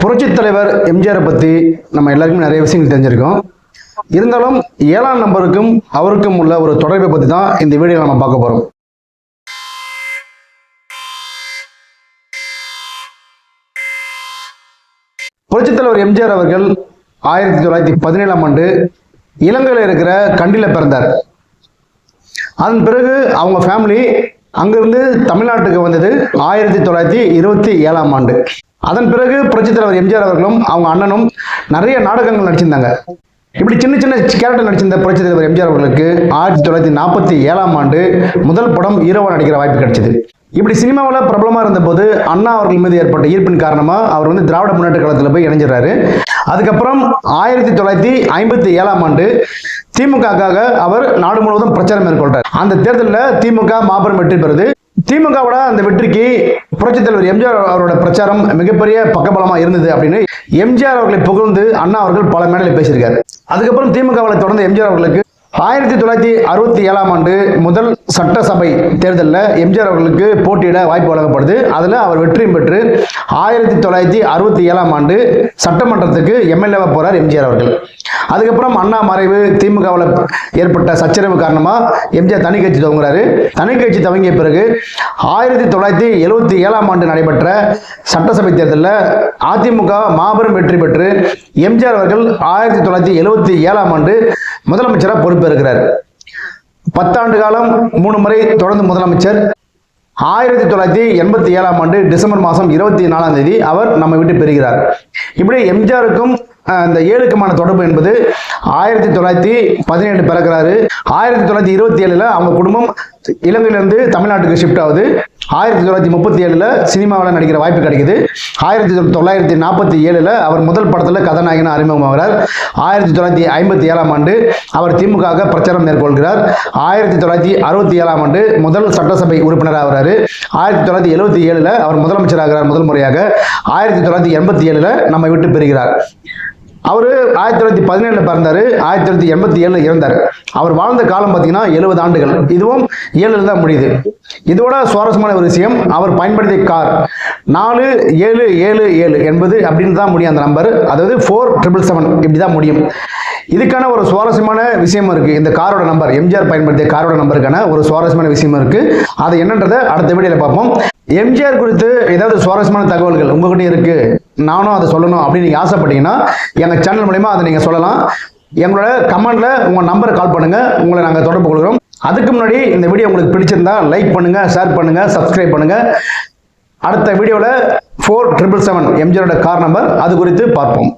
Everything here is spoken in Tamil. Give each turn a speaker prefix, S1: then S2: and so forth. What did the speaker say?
S1: புரட்சித் தலைவர் எம்ஜிஆரை பற்றி நம்ம எல்லாருக்குமே நிறைய விஷயங்கள் தெரிஞ்சிருக்கோம். இருந்தாலும் ஏழாம் நம்பருக்கும் அவருக்கும் உள்ள ஒரு தொடர்பை பற்றி தான் இந்த வீடியோவில் நம்ம பார்க்க போகிறோம் புரட்சித் தலைவர் எம்ஜிஆர் அவர்கள் ஆயிரத்தி தொள்ளாயிரத்தி பதினேழாம் ஆண்டு இலங்கையில் இருக்கிற கண்டியில் பிறந்தார். அதன் பிறகு அவங்க ஃபேமிலி அங்கிருந்து தமிழ்நாட்டுக்கு வந்தது ஆயிரத்தி தொள்ளாயிரத்தி இருபத்தி ஏழாம் ஆண்டு. அதன் பிறகு புரட்சித் தலைவர் எம்ஜிஆர் அவர்களும் அவங்க அண்ணனும் நிறைய நாடகங்கள் நடிச்சிருந்தாங்க. இப்படி சின்ன சின்ன கேரக்டர் நடிச்சிருந்த புரட்சித் தலைவர் எம்ஜிஆர் அவர்களுக்கு ஆயிரத்தி தொள்ளாயிரத்தி நாற்பத்தி ஏழாம் ஆண்டு முதல் படம் ஹீரோவா நடிக்கிற வாய்ப்பு கிடைச்சது. இப்படி சினிமாவில் பிரபலமாக இருந்தபோது அண்ணா அவர்கள் மீது ஏற்பட்ட ஈர்ப்பின் காரணமாக அவர் வந்து திராவிட முன்னேற்ற காலத்தில் போய் இணைஞ்சிடறாரு. அதுக்கப்புறம் ஆயிரத்தி தொள்ளாயிரத்தி ஐம்பத்தி ஏழாம் ஆண்டு திமுகக்காக அவர் நாடு முழுவதும் பிரச்சாரம் மேற்கொள்றார். அந்த தேர்தலில் திமுக மாபெரும் வெற்றி பெறுது. திமுகவோட அந்த வெற்றிக்கு புரட்சித் தலைவர் எம்ஜிஆர் அவரோட பிரச்சாரம் மிகப்பெரிய பக்கபலமா இருந்தது அப்படின்னு எம்ஜிஆர் அவர்களை புகழ்ந்து அண்ணா அவர்கள் பல மேடையில் பேசியிருக்காரு. அதுக்கப்புறம் திமுகவில் தொடர்ந்து எம்ஜிஆர் அவர்களுக்கு ஆயிரத்தி தொள்ளாயிரத்தி அறுபத்தி ஏழாம் ஆண்டு முதல் சட்டசபை தேர்தலில் எம்ஜிஆர் அவர்களுக்கு போட்டியிட வாய்ப்பு வழங்கப்படுது. அதில் அவர் வெற்றியும் பெற்று ஆயிரத்தி தொள்ளாயிரத்தி அறுபத்தி ஏழாம் ஆண்டு சட்டமன்றத்துக்கு எம்எல்ஏவாக போகிறார் எம்ஜிஆர் அவர்கள். அதுக்கப்புறம் அண்ணா மறைவு திமுகவில் ஏற்பட்ட சச்சரவு காரணமாக எம்ஜிஆர் தனி கட்சி துவங்குறாரு. தனி கட்சி துவங்கிய பிறகு ஆயிரத்தி தொள்ளாயிரத்தி எழுபத்தி ஏழாம் ஆண்டு நடைபெற்ற சட்டசபை தேர்தலில் அதிமுக மாபெரும் வெற்றி பெற்று எம்ஜிஆர் அவர்கள் ஆயிரத்தி தொள்ளாயிரத்தி எழுபத்தி ஏழாம் ஆண்டு முதலமைச்சராக பொறுப்பு பொறுப்பேற்கிறார். பத்தாண்டு காலம் மூணு முறை தொடர்ந்து முதலமைச்சர். ஆயிரத்தி தொள்ளாயிரத்தி எண்பத்தி ஏழாம் ஆண்டு டிசம்பர் மாதம் இருபத்தி நாலாம் தேதி அவர் நம்ம விட்டு பெறுகிறார். இப்படி எம்ஜிஆருக்கும் அந்த இந்த ஏழுக்குமான தொடர்பு என்பது ஆயிரத்தி தொள்ளாயிரத்தி பதினேழு பிறக்கிறாரு. ஆயிரத்தி தொள்ளாயிரத்தி இருபத்தி ஏழுல அவங்க குடும்பம் இலங்கையிலிருந்து தமிழ்நாட்டுக்கு ஷிஃப்ட் ஆகுது. ஆயிரத்தி தொள்ளாயிரத்தி முப்பத்தி ஏழில் சினிமாவில் நடிக்கிற வாய்ப்பு கிடைக்குது. ஆயிரத்தி தொள்ளாயிரத்தி நாற்பத்தி ஏழில் அவர் முதல் படத்தில் கதாநாயகன் அறிமுகமாகிறார். ஆயிரத்தி தொள்ளாயிரத்தி ஐம்பத்தி ஏழாம் ஆண்டு அவர் திமுக பிரச்சாரம் மேற்கொள்கிறார். ஆயிரத்தி தொள்ளாயிரத்தி அறுபத்தி ஏழாம் ஆண்டு முதல் சட்டசபை உறுப்பினர் ஆகிறார். ஆயிரத்தி தொள்ளாயிரத்தி எழுபத்தி ஏழில் அவர் முதலமைச்சராகிறார் முதல் முறையாக. ஆயிரத்தி தொள்ளாயிரத்தி எண்பத்தி ஏழில் நம்ம விட்டு பெறுகிறார் அவர் ஆயிரத்தி தொள்ளாயிரத்தி பதினேழுல பிறந்தாரு ஆயிரத்தி தொள்ளாயிரத்தி எண்பத்தி ஏழுல இறந்தார். அவர் வாழ்ந்த காலம் பார்த்தீங்கன்னா எழுபது ஆண்டுகள். இதுவும் ஏழுல தான் முடியுது. இதோட சுவாரஸ்யமான ஒரு விஷயம் அவர் பயன்படுத்திய கார். நாலு ஏழு ஏழு ஏழு என்பது அப்படின்னு தான் முடியும் அந்த நம்பர் அதாவது ஃபோர் ட்ரிபிள் செவன் இப்படி தான் முடியும். இதுக்கான ஒரு சுவாரஸ்யமான விஷயம் இருக்கு. இந்த காரோட நம்பர் எம்ஜிஆர் பயன்படுத்திய காரோட நம்பருக்கான ஒரு சுவாரஸ்யமான விஷயம் இருக்கு. அது என்னன்றதை அடுத்த வீடியோவில் பார்ப்போம். எம்ஜிஆர் குறித்து ஏதாவது சுவாரஸ்யமான தகவல்கள் உங்ககிட்ட இருக்கு? நானும் அதை சொல்லணும் அப்படின்னு நீங்க ஆசைப்பட்டீங்கன்னா எங்க சேனல் மூலயமா அதை நீங்க சொல்லலாம். எங்களோட கமெண்ட்ல உங்க நம்பரை கால் பண்ணுங்க. உங்களை நாங்கள் தொடர்பு கொள்கிறோம். அதுக்கு முன்னாடி இந்த வீடியோ உங்களுக்கு பிடிச்சிருந்தா லைக் பண்ணுங்க ஷேர் பண்ணுங்க சப்ஸ்கிரைப் பண்ணுங்க. அடுத்த வீடியோவில் ஃபோர் ட்ரிபிள் செவன் எம்ஜிஆரோட கார் நம்பர் அது குறித்து பார்ப்போம்.